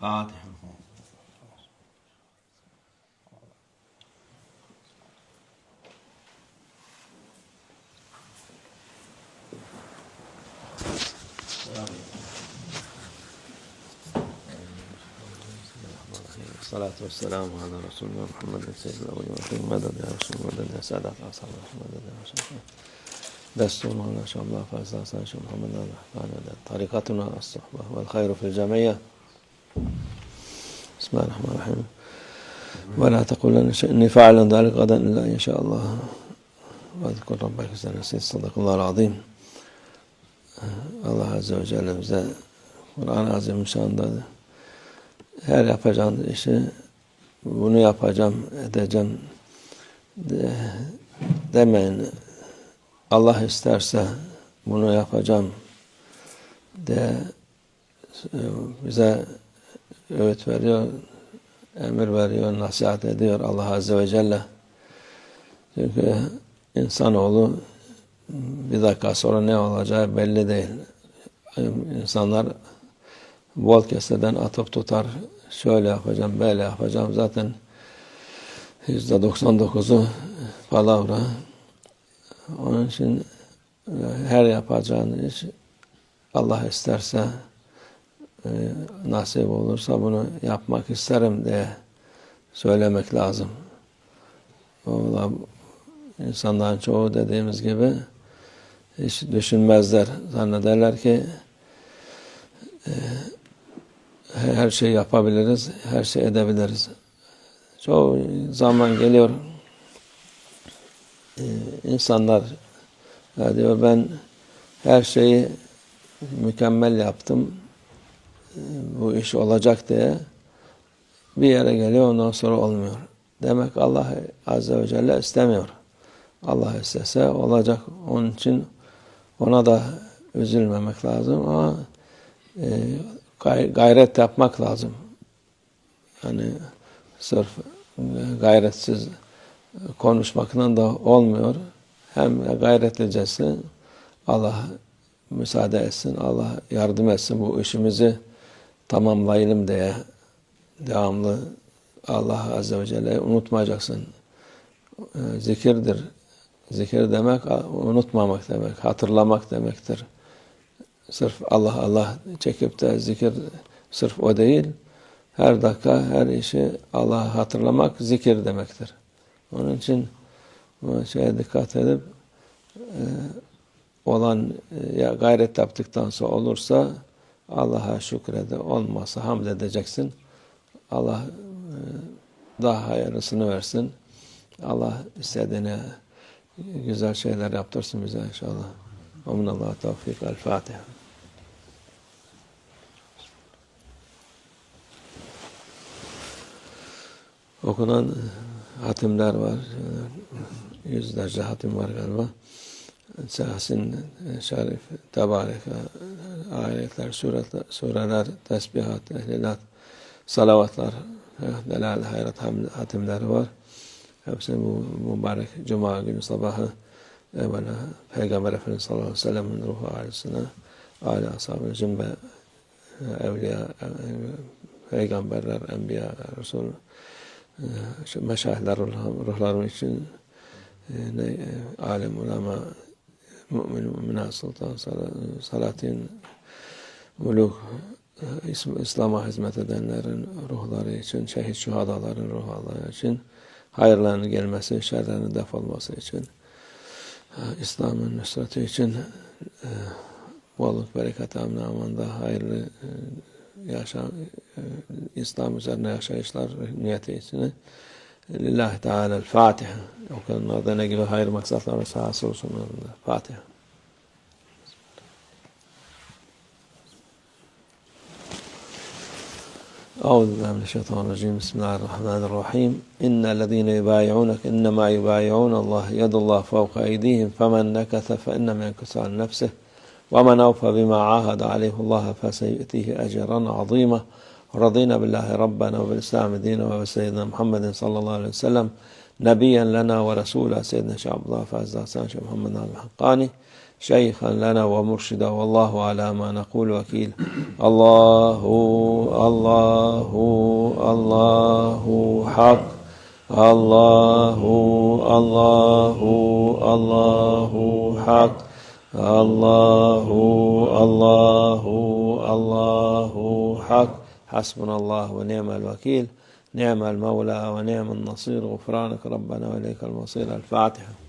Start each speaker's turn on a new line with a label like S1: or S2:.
S1: فاتحة الصلاة والسلام على رسول الله محمد سيد الأولين والآخرين مدد يا رسول الله مدد يا سادة أصحاب مدد يا رسول الله. دستور مولانا شاء الله حسن شاء محمد الرحمن طريقتنا الصحبة والخير في الجميع. Bismillahirrahmanirrahim. Ve la tekullen şey, inni fa'len zâlik gaden illâ inşaallah. Ve zikur rabbeke senesiz. Sadakallahu azim. Allah Azze ve Celle bize Kur'an-ı Azim şandadır. Her yapacağın işi bunu yapacağım, edeceğim de, demeyin. Allah isterse bunu yapacağım de e, bize öğüt veriyor, emir veriyor, nasihat ediyor Allah Azze ve Celle. Çünkü insanoğlu bir dakika sonra ne olacağı belli değil. İnsanlar bol keseden atıp tutar. Şöyle yapacağım, böyle yapacağım. Zaten yüzde 99'u palavra. Onun için her yapacağın iş Allah isterse nasip olursa bunu yapmak isterim diye söylemek lazım. Ola, insanların çoğu dediğimiz gibi hiç düşünmezler. Zannederler ki e, her şey yapabiliriz, her şey edebiliriz. Çoğu zaman geliyor e, insanlar ya diyor ben her şeyi mükemmel yaptım e, bu iş olacak diye bir yere geliyor ondan sonra olmuyor. Demek Allah Azze ve Celle istemiyor. Allah istese olacak. Onun için ona da üzülmemek lazım ama e, gayret yapmak lazım. Yani sırf gayretsiz konuşmakla da olmuyor. Hem gayretlicesi Allah müsaade etsin, Allah yardım etsin bu işimizi tamamlayalım diye devamlı Allah Azze ve Celle'yi unutmayacaksın. Zikirdir. Zikir demek unutmamak demek, hatırlamak demektir. Sırf Allah Allah çekip de zikir sırf o değil. Her dakika her işi Allah hatırlamak zikir demektir. Onun için bu şeye dikkat edip e, olan e, ya gayret yaptıktan sonra olursa Allah'a şükrede olmazsa hamd edeceksin. Allah e, daha hayırlısını versin. Allah istediğine güzel şeyler yaptırsın bize inşallah. Amin tevfik. El Fatiha. Okunan hatimler var. Yüzlerce hatim var galiba. Yasin, Şerif, Tebarek, ayetler, suretler, sureler, tesbihat, ehlilat, salavatlar, delal, hayrat hatimleri var. Hepsi bu mübarek Cuma günü sabahı evvela Peygamber Efendimiz sallallahu aleyhi ve sellem'in ruhu ailesine, aile ashabı, cümle evliya, peygamberler, enbiya, resul, meşahitler ruhlarım için ne, alim ulema, mümin, müminat, sultan, salatin, muluk, İslam'a hizmet edenlerin ruhları için, şehit şuhadaların ruhları için, hayırlarının gelmesi, şerlerinin def olması için, İslam'ın nüsreti için e, bolluk, bereket, amn amanda hayırlı e, yaşam, e, İslam üzerine yaşayışlar niyeti için Lillahi Teala'l-Fatiha. Okanlarda ne gibi hayır maksatlar ve sahası olsun. Fatiha. أعوذ بالله من الشيطان الرجيم. بسم الله الرحمن الرحيم. إن الذين يبايعونك إنما يبايعون الله يد الله فوق أيديهم فمن نكث فإنما ينكث عن نفسه ومن أوفى بما عاهد عليه الله فسيؤتيه أجرا عظيما. رضينا بالله ربنا وبالإسلام دينا وبسيدنا محمد صلى الله عليه وسلم نبيا لنا ورسولا سيدنا شعب الله حسن محمد الحقاني. شيخا لنا ومرشدا. والله على ما نقول وكيل. الله الله الله حق. الله الله الله حق. الله الله الله حق. حسبنا الله ونعم الوكيل. نعم المولى ونعم النصير. غفرانك ربنا وإليك المصير. الفاتحة.